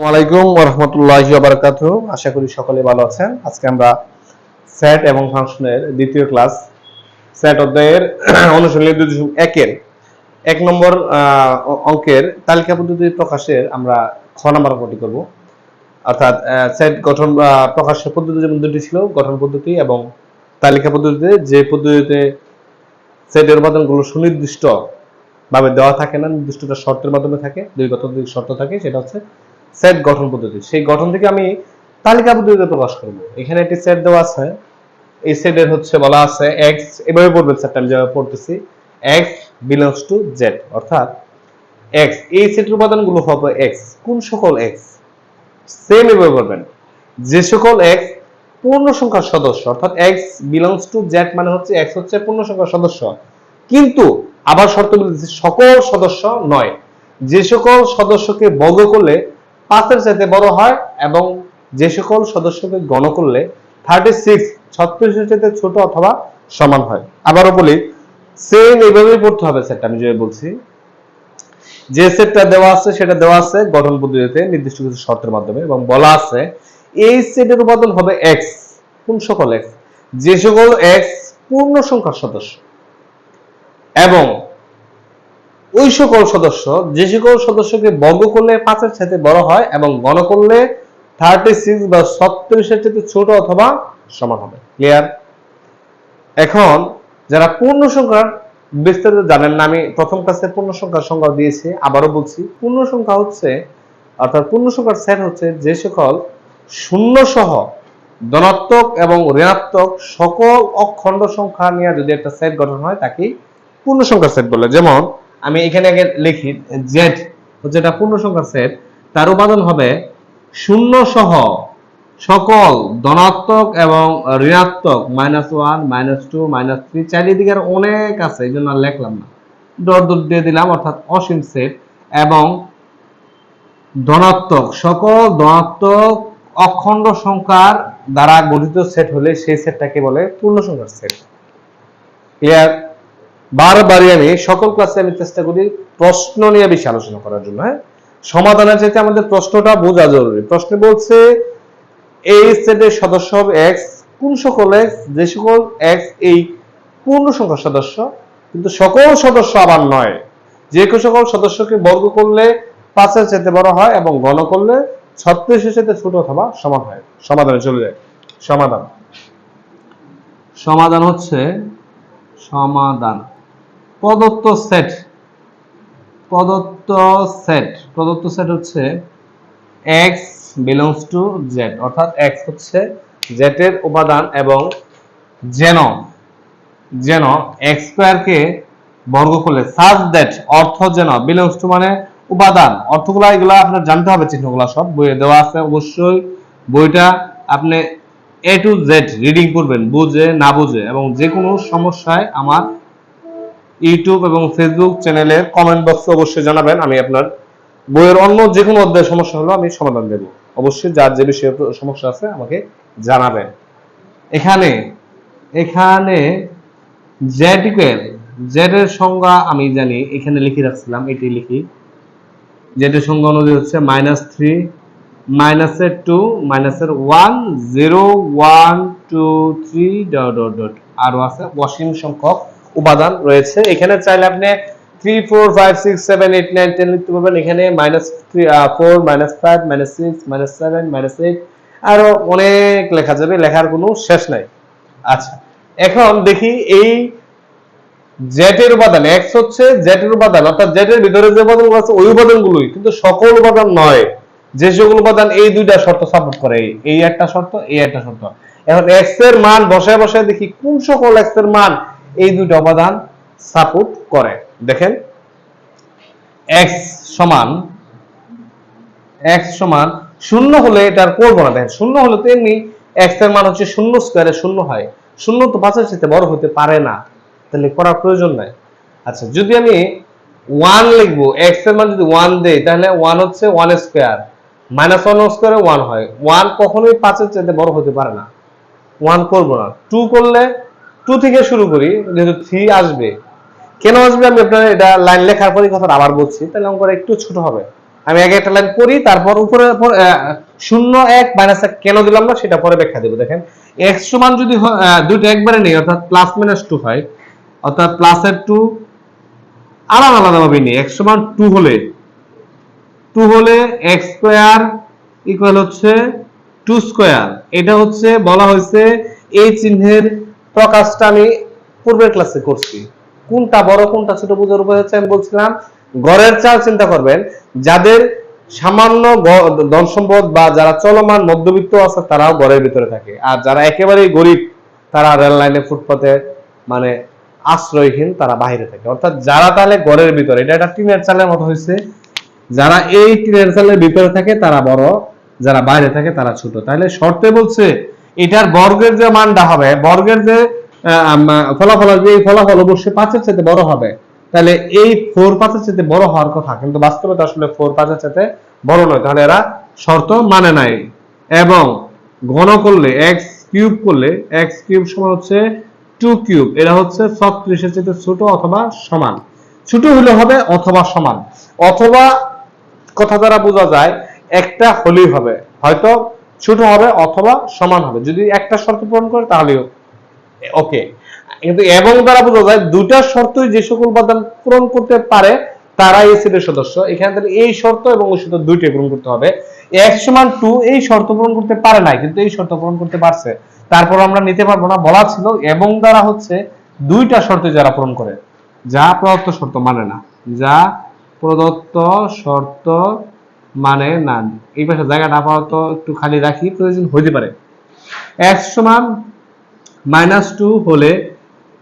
ওয়ালাইকুম রহমতুল্লাহি বারাকাত আশা করি সকলে ভালো আছেন। আজকে আমরা সেট এবং ফাংশনের দ্বিতীয় ক্লাস সেট অধ্যায়ের দুই একের, এক নম্বর অঙ্কের তালিকা পদ্ধতি প্রকাশের আমরা খ নম্বর অঙ্কটি করব। অর্থাৎ সেট গঠন প্রকাশের পদ্ধতি যেমন দুটি ছিল, গঠন পদ্ধতি এবং তালিকা পদ্ধতিতে যে পদ্ধতিতে সেটের উপাদানগুলো সুনির্দিষ্ট ভাবে দেওয়া থাকে না নির্দিষ্ট শর্তের মাধ্যমে থাকে, দুই শর্ত থাকে, সেটা হচ্ছে সেট গঠন পদ্ধতি। সেই গঠন থেকে আমি তালিকা পদ্ধতিতে প্রকাশ করব। এখানে একটি সেট দেওয়া আছে। এই সেটের হচ্ছে বলা আছে এক্স এভাবে পড়বেন সেটটা আমি যেভাবে পড়তেছি। এক্স বিলংস টু জেড অর্থাৎ এক্স এই সেটের উপাদানগুলো হবে এক্স কোন সকল এক্স সেম এভাবে করবেন যে সকল এক্স পূর্ণ সংখ্যার সদস্য, অর্থাৎ এক্স বিলংস টু জেড মানে হচ্ছে এক্স হচ্ছে পূর্ণ সংখ্যার সদস্য। কিন্তু আবার শর্ত বলতেছি সকল সদস্য নয়। যে সকল সদস্যকে বর্গ করলে পাঁচের চাইতে বড় হয় এবং যে সকল সদস্যকে গণ করলে থার্টি সিক্স ছত্রিশের চাইতে ছোট অথবা সমান হয়। আবারও বলি সেম এইভাবেই পড়তে হবে সেটটা আমি যেভাবে বলছি। যে সেটটা দেওয়া আছে, সেটা দেওয়া আছে গঠন পদ্ধতিতে নির্দিষ্ট কিছু শর্তের মাধ্যমে এবং বলা আছে, এই সেটের উপাদান হবে এক্স কোন সকল এক্স যে সকল এক্স পূর্ণ সংখ্যার সদস্য এবং ওই সকল সদস্য, যে সকল সদস্যকে বর্গ করলে পাঁচের সাথে বড় হয় এবং গণ করলে থার্টি সিক্স বা ছত্রিশের সাথে ছোট অথবা সমান হবে। ক্লিয়ার এখন যারা পূর্ণ সংখ্যার বিস্তারিত জানেন না, আমি প্রথম ক্লাসে পূর্ণ সংখ্যার সংখ্যা দিয়েছি, আবারও বলছি, পূর্ণ সংখ্যা হচ্ছে, অর্থাৎ পূর্ণ সংখ্যার সেট হচ্ছে যে সকল শূন্য সহ ধনাত্মক এবং ঋণাত্মক সকল অখণ্ড সংখ্যা নিয়ে যদি একটা সেট গঠন হয় তাকে পূর্ণ সংখ্যার সেট বলে। যেমন আমি এখানে আগে লিখি জেড এটা পূর্ণ সংখ্যার সেট তার উপাদান হবে শূন্য সহ সকল ধনাত্মক এবং ঋণাত্মক minus one minus two minus three চারিদিকে অনেক আছে, এই জন্য আর লিখলাম না। ডট ডট দিয়ে দিলাম, অর্থাৎ অসীম সেট এবং ধনাত্মক, সকল ধনাত্মক অখণ্ড সংখ্যার দ্বারা গঠিত সেট হলে সেই সেটটাকে বলে পূর্ণ সংখ্যার সেট ক্লিয়ার বারবারই আমি সকল ক্লাসে আমি চেষ্টা করি প্রশ্ন নিয়ে বেশি আলোচনা করার জন্য হ্যাঁ? সমাধানের চাইতে আমাদের প্রশ্নটা বোঝা জরুরি। প্রশ্ন বলছে এই সেটের সদস্য হবে এক্স কোন সকল এক্স যে সকল এক্স এই পূর্ণ সংখ্যার সদস্য, কিন্তু সকল সদস্য আবার নয়। যে কেউ সকল সদস্যকে বর্গ করলে পাঁচের চাইতে বড় হয় এবং গণ করলে ছত্রিশের সাথে ছোট অথবা সমান হয়। সমাধানে চলে যায় সমাধান। সমাধান হচ্ছে সমাধান। প্রদত্ত সেট প্রদত্ত সেট প্রদত্ত সেট হচ্ছে x বিলংস টু z, অর্থাৎ x হচ্ছে এর উপাদান এবং যেন যেন x স্কয়ারকে বর্গ করলে সাজ দ্যাট অর্থ যেন বিলংস টু মানে উপাদান। অর্থগুলা, এগুলা আপনার জানতে হবে, চিহ্নগুলা সব। বইয়ে দেওয়া আছে অবশ্যই। বইটা আপনি এ টু জেড রিডিং করবেন, বুঝে, না বুঝে, এবং যে কোনো সমস্যায় আমার ইউটিউব এবং ফেসবুক চ্যানেলের কমেন্ট বক্সে অবশ্যই জানাবেন। আমি আপনার বইয়ের অন্য যে কোনো অধ্যায়ের সমস্যা হলো আমি সমাধান দেব। অবশ্যই যার যে বিষয়ে সমস্যা আছে আমাকে জানাবেন। এখানে এখানে জেড ইকুয়াল জেড এর সংজ্ঞা আমি জানি, এখানে লিখে রাখছিলাম এটি লিখি। জেড এর সংজ্ঞা অনুযায়ী হচ্ছে মাইনাস থ্রি মাইনাসের টু মাইনাসের one zero one two three dot dot dot আরও আছে, অসীম সংখ্যক উপাদান রয়েছে। এখানে চাইলে আপনি three four five six seven eight nine ten লিখতে পারবেন। এখানে minus four minus five minus six minus seven minus eight আরও অনেক লেখা যাবে। লেখার কোনো শেষ নাই। আচ্ছা এখন দেখি এই জেটের উপাদান এক্স হচ্ছে জেটের উপাদান, অর্থাৎ জেটের ভিতরে যে উপাদানগুলো আছে, ওই উপাদানগুলোই। কিন্তু সকল উপাদান নয়। যে সকল উপাদান এই দুইটা শর্ত সাপোর্ট করে। এই- এই একটা শর্ত, এই একটা শর্ত। এখন এক্সের মান বসায় বসায় দেখি কোন সকল এক্সের মান এই দুইটা উপাদান সাপোর্ট করে। দেখেন এক্স সমান এক্স সমান শূন্য হলে এটা আর করব না। দেখেন, শূন্য হলে তো এমনি এক্সের মান হচ্ছে শূন্য স্কোয়ারে শূন্য হয়। শূন্য তো পাঁচের সাথে বড় হতে পারে না। তাহলে করার প্রয়োজন নাই। আচ্ছা যদি আমি ওয়ান লিখব এক্সের মান যদি ওয়ান দেই, তাহলে ওয়ান হচ্ছে ওয়ান স্কোয়ার মাইনাস ওয়ান স্কোয়ারে ওয়ান হয়। ওয়ান কখনোই পাঁচের চাইতে বড় হতে পারে না। ওয়ান করব না। টু করলে টু থেকে শুরু করি, যেহেতু থ্রি আসবে। কেন আসবে? আমি আপনার এটা লাইন লেখার পরে কথা আবার বলছি। তাহলে অঙ্কটা একটু ছোট হবে। আমি আগে একটা লাইন পড়ি, তারপর উপরে শূন্য, এক মাইনাস এক, কেন দিলাম না সেটা পরে ব্যাখ্যা দেবো। দেখেন এক্স সমান যদি দুইটা একবারে নেই, অর্থাৎ প্লাস মাইনাস টু হয়, অর্থাৎ প্লাসের টু আলাদা আলাদা ভাবে নিই। এক্স সমান টু হলে টু হলে এক্স স্কোয়ার ইকুয়াল হচ্ছে টু স্কোয়ার এটা হচ্ছে, বলা হয়েছে, এই চিহ্নের প্রকাশটা আমি পূর্বের ক্লাসে করছি। কোনটা বড়, কোনটা ছোট বোঝার উপর হচ্ছে আমি বলছিলাম গড়ের চাল চিন্তা করবেন, যাদের সামান্য ধন সম্পদ বা যারা চলমান মধ্যবিত্ত আছে তারাও গড়ের ভিতরে থাকে। আর যারা একেবারেই গরিব, তারা রেল লাইনে মানে আশ্রয়হীন, তারা বাইরে থাকে। অর্থাৎ যারা তাহলে গড়ের ভিতরে, এটা একটা টিনের চালের মতো হয়েছে, যারা এই টিনের চালের ভিতরে থাকে তারা বড়, যারা বাইরে থাকে তারা ছোট। তাহলে শর্তে বলছে এটার বর্গের যে মানটা হবে, বর্গের যে ফলাফল আসবে, এই ফলাফল অবশ্যই পাঁচের চাইতে বড় হবে। তাহলে এই ফোর পাঁচের চাইতে বড় হওয়ার কথা, কিন্তু বাস্তবে তো আসলে ফোর পাঁচের চাইতে বড় নয়, তাহলে এরা শর্ত মানে নাই। এবং ঘন করলে এক্স কিউব করলে এক্স কিউব সমান হচ্ছে টু কিউব এটা হচ্ছে ছত্রিশের চাইতে ছোট অথবা সমান। ছোট হলে হবে অথবা সমান। অথবা কথা দ্বারা বোঝা যায়, একটা হলেই হবে। হয়তো ছোট হবে অথবা সমান হবে। যদি একটা শর্ত পূরণ করে, তাহলেও। ওকে কিন্তু এবং দ্বারা বোঝা যায় দুটা শর্তই যে সকল উপাদান পূরণ করতে পারে, তারাই এই সেটের সদস্য। এখানে তাহলে এই শর্ত এবং ওই শর্ত দুইটাই পূরণ করতে হবে। এক্স সমান টু এই শর্ত পূরণ করতে পারে নাই, কিন্তু এই শর্ত পূরণ করতে পারছে। তারপর আমরা নিতে পারব না, বলা ছিল এবং দ্বারা হচ্ছে দুইটা শর্ত যারা পূরণ করে। যা প্রদত্ত শর্ত মানে না। যা প্রদত্ত শর্ত মানে না, এই পাশে জায়গাটা আপাতত একটু খালি রাখি, প্রয়োজন হইতে পারে। এক্স সমান মাইনাস টু হলে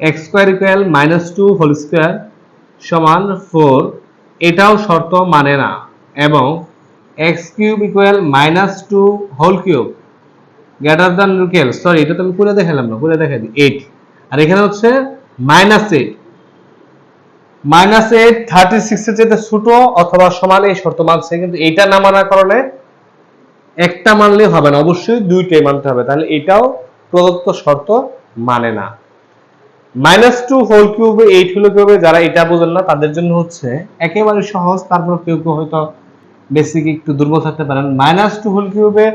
x square equal minus two whole square সমান ফোর এটাও শর্ত মানে না। এবং x cube equal minus two whole cube greater than sorry এটা তো আমি করে দেখালাম না করে দেখা দিই এইট আর এখানে হচ্ছে minus eight minus eight, thirty সিক্সের চেয়ে ছোট অথবা সমান, এই শর্ত মানছে, কিন্তু এইটা না মানার কারণে একটা মানলে হবে না। অবশ্যই দুইটাই মানতে হবে, তাহলে এটাও প্রদত্ত শর্ত মানে না। মাইনাস টু হোল কিউবে এইট হলো কিউবে যারা এটা বোঝেন না, তাদের জন্য হচ্ছে একেবারে সহজ, তারপর কেউ কেউ হয়তো বেসিক একটু দুর্বল থাকতে পারেন। মাইনাস টু হোল কিউবে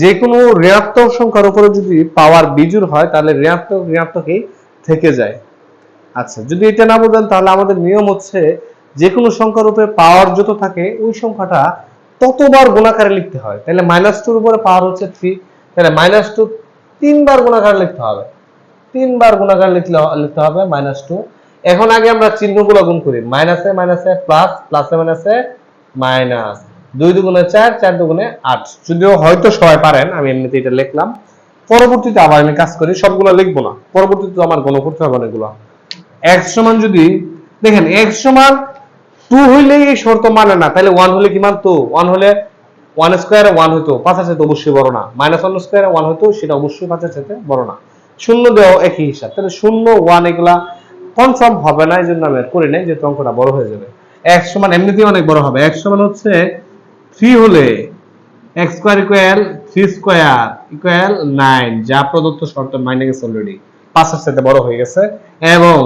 যে কোনো ঋণাত্মক সংখ্যার উপরে যদি পাওয়ার বিজুর হয়, তাহলে ঋণাত্মক থেকে যায়। আচ্ছা যদি এটা না বোঝেন, তাহলে আমাদের নিয়ম হচ্ছে যে কোনো সংখ্যার উপরে পাওয়ার যত থাকে, ওই সংখ্যাটা ততবার গুণাকারে লিখতে হয়। তাহলে মাইনাস টুর উপরে পাওয়ার হচ্ছে থ্রি তাহলে মাইনাস টু তিনবার গুণাকারে লিখতে হবে। তিনবার গুণাকার লিখলে, লিখতে হবে মাইনাস টু এখন আগে আমরা চিহ্নগুলো গুণ করি। মাইনাসে মাইনাসে প্লাস প্লাসে মাইনাসে মাইনাস দুই দুগুণে চার চার দুগুণে আট। যদিও হয়তো সবাই পারেন, আমি এমনিতে এটা লিখলাম। পরবর্তীতে আবার আমি কাজ করি, সবগুলো লিখব না। পরবর্তীতে আমার গণ করতে হবে না এগুলো। এক্স সমান যদি, দেখেন এক্স সমান টু হইলে এই শর্ত মানে না, তাহলে ওয়ান হলে কি মানতো ওয়ান হলে ওয়ান স্কোয়ার ওয়ান হইতো পাঁচের সাথে অবশ্যই বড় না। মাইনাস ওয়ান স্কোয়ার ওয়ান হইতো, সেটা অবশ্যই পাঁচের সাথে বড় না। শূন্য দেওয়া একই হিসাব। তাহলে শূন্য ওয়ান এগুলা কনফার্ম হবে না এই জন্য আমি করি নাই, যেহেতু অঙ্কটা বড় হয়ে যাবে। এক্স সমান এমনিতেই অনেক বড় হবে। এক্স সমান হচ্ছে থ্রি হলে x square equal three square equal nine যা প্রদত্ত শর্ত মাইনে গেছে অলরেডি পাঁচের সাথে বড় হয়ে গেছে। এবং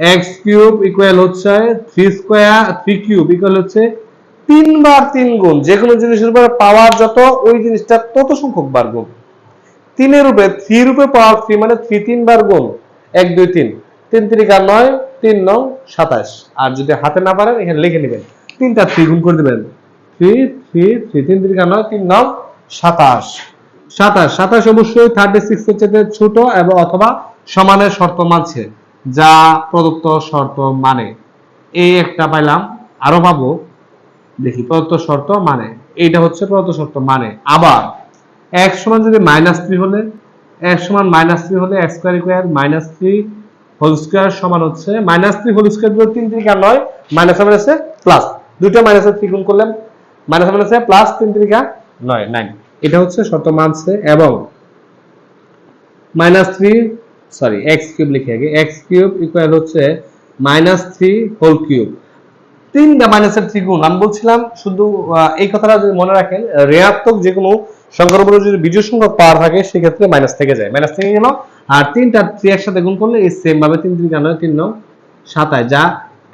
এক্স কিউব ইকুয়াল হচ্ছে three square three cube equal হচ্ছে তিনবার তিন গুণ। যে কোনো জিনিসের উপরে পাওয়ার যত, ওই জিনিসটা তত সংখ্যক বার গুণ। তিনের রূপে থ্রি রূপে পাওয়ার থ্রি মানে থ্রি তিনবার গুণ। এক, দুই, তিন। তিন তিরিকা নয়, তিন, নং, সাতাশ। আর যদি হাতে না পারেন, এখানে লিখে নেবেন। তিনটা থ্রি গুণ করে দেবেন। থ্রি থ্রি থ্রি তিন তিরিকা নয়, তিন, নং, সাতাশ। সাতাশ সাতাশ অবশ্যই থার্টি সিক্স এর চেয়ে ছোট এবং অথবা সমানের শর্ত মানছে। যা প্রদত্ত শর্ত মানে। এই একটা পাইলাম, আরও পাবো। দেখি, প্রদত্ত শর্ত মানে। এইটা হচ্ছে প্রদত্ত শর্ত মানে। আবার এক সমান যদি মাইনাস থ্রি হলে এক সমান মাইনাস থ্রি হলে x square equal minus three whole square সমান হচ্ছে মাইনাস থ্রি হোল স্কোয়ার দিয়ে তিন তিরিকা নয় মাইনাস মাইনাসে প্লাস দুটো মাইনাসে থ্রি গুণ করলাম মাইনাস মাইনাসে প্লাস তিন তিরিকা নয় নাইন এটা হচ্ছে শর্ত মানছে এবং minus three sorry x cube লিখে আগে। এক্স কিউব ইকুয়াল হচ্ছে মাইনাস থ্রি হোল কিউব তিনটা মাইনাসের থ্রি গুণ আমি বলছিলাম শুধু এই কথাটা যদি মনে রাখেন, ঋণাত্মক যে কোনো সংখ্যার উপরে যদি বিজয় সংখ্যক পাওয়ার থাকে, সেক্ষেত্রে মাইনাস থেকে যায়। মাইনাস থেকে গেল, আর তিনটা থ্রি একসাথে গুণ করলে এই সেম ভাবে তিন তিন নয় তিন নয় সাতায়, যা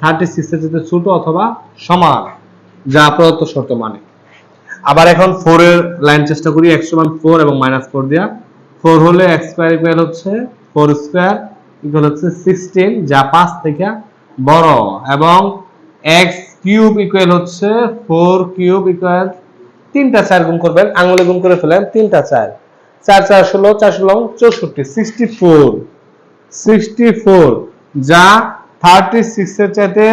থার্টি সিক্স এর চেয়ে ছোট অথবা সমান, যা প্রদত্ত শর্ত মানে। আবার এখন ফোর এর লাইন চেষ্টা করি এক্স সমান ফোর এবং মাইনাস ফোর দিয়া। ফোর হলে এক্স স্কোয়ার ইকুয়াল হচ্ছে ফোর স্কোয়ার ইকুয়াল হচ্ছে সিক্সটিন যা পাঁচ থেকে বড়। এবং এক্স কিউব ইকুয়াল হচ্ছে ফোর কিউব ইকুয়াল তিনটা চার গুণ করবেন, আঙুলে গুণ করে ফেলেন, তিনটা চার। চার চার, ষোলো চার, ষোলো, চৌষট্টি সিক্সটি ফোর যা থার্টি সিক্সের চাইতে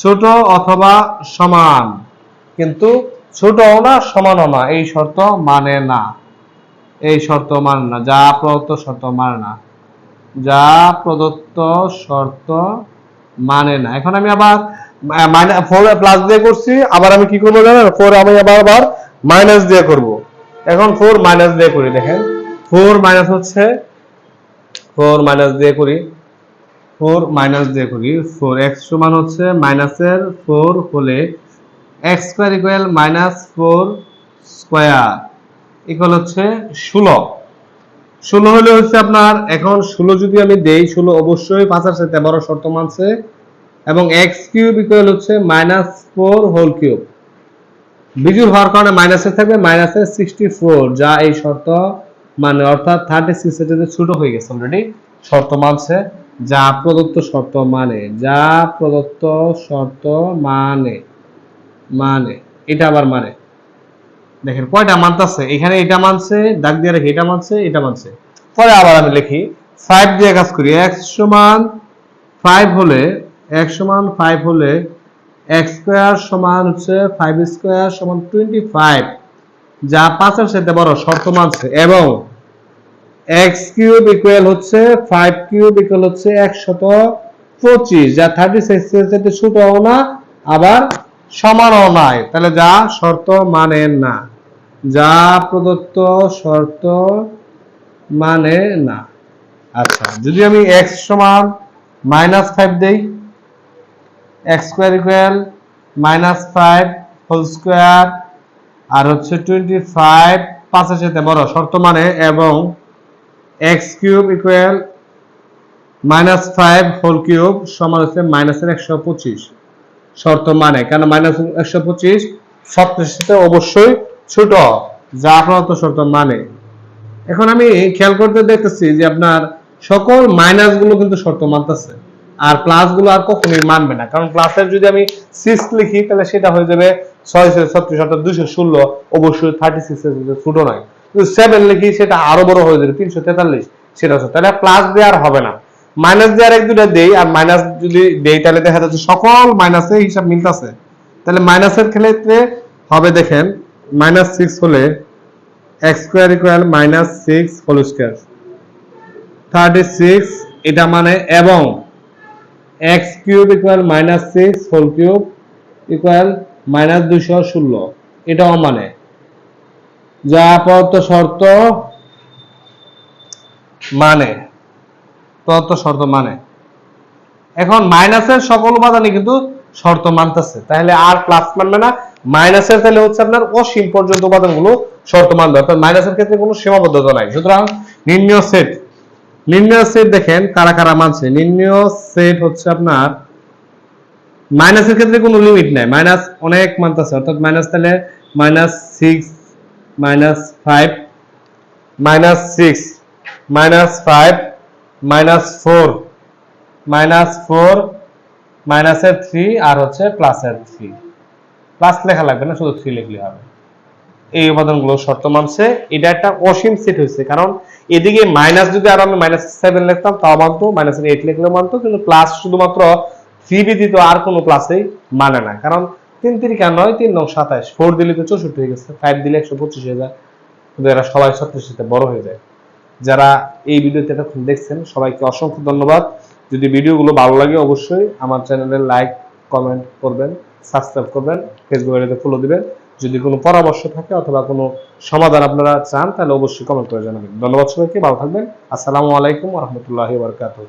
ছোট অথবা সমান। কিন্তু ছোটও না, সমানও না, এই শর্ত মানে না। এই শর্ত মানে না, যা প্রদত্ত শর্ত মানে না। যা প্রদত্ত শর্ত মানে না। এখন আমি আবার ফোর প্লাস দিয়ে করছি, আবার আমি কি করব জানেন? ফোর আমি আবার আবার মাইনাস দিয়ে করব। এখন ফোর মাইনাস দিয়ে করি, দেখেন। ফোর মাইনাস হচ্ছে ফোর মাইনাস দিয়ে করি। ফোর মাইনাস দিয়ে করি। ফোর এক্স সমান হচ্ছে মাইনাসের ফোর হলে x square equal minus four square equal হচ্ছে ষোলো। ষোলো হলে হচ্ছে আপনার, এখন ষোলো যদি আমি দেই, ষোলো অবশ্যই পাঁচের সাথে বড় শর্ত মানছে। এবং এক্স কিউব ইকুয়াল হচ্ছে মাইনাস ফোর হোল কিউব বিজুর হওয়ার কারণে মাইনাসে থাকবে মাইনাসে সিক্সটি ফোর যা এই শর্ত মানে অর্থাৎ থার্টি সিক্স এর ছোট হয়ে গেছে অলরেডি শর্ত মানছে। যা প্রদত্ত শর্ত মানে যা প্রদত্ত শর্ত মানে মানে এটা আবার মানে। দেখেন কয়টা মানতেছে এখানে এটা মানছে দাগ দিয়ে রেখে এটা মানছে এটা মানছে পরে আবার আমি লিখি ফাইভ দিয়ে কাজ করি এক্স সমান ফাইভ হলে এক্স সমান ফাইভ হলে এক্স স্কোয়ার সমান হচ্ছে ফাইভ স্কোয়ার সমান টোয়েন্টি ফাইভ যা পাঁচের সাথে বড় শর্ত মানছে এবং এক্স কিউব ইকুয়াল হচ্ছে ফাইভ কিউব ইকুয়াল হচ্ছে একশত পঁচিশ, যা থার্টি সিক্স এর সাথে ছোটও না, আবার সমানও নয় তাহলে যা শর্ত মানে না। যা প্রদত্ত শর্ত মানে না। আচ্ছা যদি আমি এক্স সমান মাইনাস ফাইভ দেই x square equal minus five whole square আর হচ্ছে টোয়েন্টি ফাইভ পাঁচের সাথে বড়, শর্ত মানে এবং x cube equal minus five whole cube সমান হচ্ছে মাইনাসের একশো পঁচিশ। শর্ত মানে কেন মাইনাস একশো পঁচিশ? সবচেয়ে সাথে অবশ্যই ছোট, যা প্রদত্ত শর্ত মানে। এখন আমি খেয়াল করতে দেখতেছি যে আপনার সকল মাইনাসগুলো কিন্তু শর্ত মানতেছে। আর প্লাসগুলো আর কখনোই মানবে না। কারণ প্লাসের যদি আমি সিক্স লিখি, তাহলে সেটা হয়ে যাবে ছয় ছয় ছত্রিশ অর্থাৎ দুশো ষোলো। অবশ্যই থার্টি সিক্স ছোট নয়। যদি সেভেন লিখি, সেটা আরও বড় হয়ে যাবে, তিনশো তেতাল্লিশ। সেটা তাহলে প্লাস দিয়ে আর হবে না। মাইনাস দিয়ে আর এক দুটা দেই, আর মাইনাস যদি দেই, তাহলে দেখা যাচ্ছে সকল মাইনাসে হিসাব মিলতেছে। তাহলে মাইনাসের ক্ষেত্রে হবে দেখেন মাইনাস সিক্স হলে x square equal minus six whole square thirty six এটা মানে এবং x cube equal minus six whole cube equal minus দুইশো ষোলো এটাও মানে যা প্রদত্ত শর্ত মানে প্রদত্ত শর্ত মানে। এখন মাইনাসের সকল উপাদানই কিন্তু শর্ত মানতেছে, তাহলে আর প্লাস মানবে না মাইনাসের তাহলে হচ্ছে আপনার অসীম পর্যন্ত উপাদানগুলো শর্ত মানবে, অর্থাৎ মাইনাসের ক্ষেত্রে কোনো সীমাবদ্ধতা নাই। সুতরাং নির্ণয় সেট নির্ণয় সেট দেখেন কারা কারা মানছে। নির্ণয় সেট হচ্ছে আপনার, মাইনাসের ক্ষেত্রে কোনো লিমিট নাই। মাইনাস অনেক মানতেছে, অর্থাৎ মাইনাস তাহলে minus six minus five minus six minus five minus four minus four মাইনাসের থ্রি আর হচ্ছে প্লাসের থ্রি প্লাস লেখা লাগবে না, শুধু থ্রি লিখলে হবে। এই উপাদানগুলো শর্ত মানছে। এটা একটা অসীম সেট হয়েছে, কারণ এদিকে মাইনাস যদি আর আমি মাইনাস সেভেন লিখতাম, তাও মানতো মাইনাস এইট লিখলেও মানতো, কিন্তু প্লাস শুধুমাত্র থ্রি ব্যতীত আর কোনো প্লাসেই মানে না। কারণ তিন তিরিকা নয়, তিন নং সাতাইশ ফোর দিলে তো চৌষট্টি হয়ে গেছে ফাইভ দিলে একশো পঁচিশ কিন্তু এরা সবাই ছত্রিশ বড় হয়ে যায়। যারা এই ভিডিওতে এতক্ষণ দেখছেন, সবাইকে অসংখ্য ধন্যবাদ। যদি ভিডিওগুলো ভালো লাগে, অবশ্যই আমার চ্যানেলে লাইক কমেন্ট করবেন। সাবস্ক্রাইব করবেন ফেসবুক আইডিতে ফলো দিবেন। যদি কোনো পরামর্শ থাকে অথবা কোনো সমাধান আপনারা চান, তাহলে অবশ্যই কমেন্ট করে জানাবেন। ধন্যবাদ সবাইকে, ভালো থাকবেন। আসসালামু আলাইকুম রহমতুল্লাহ বারকাতুহ।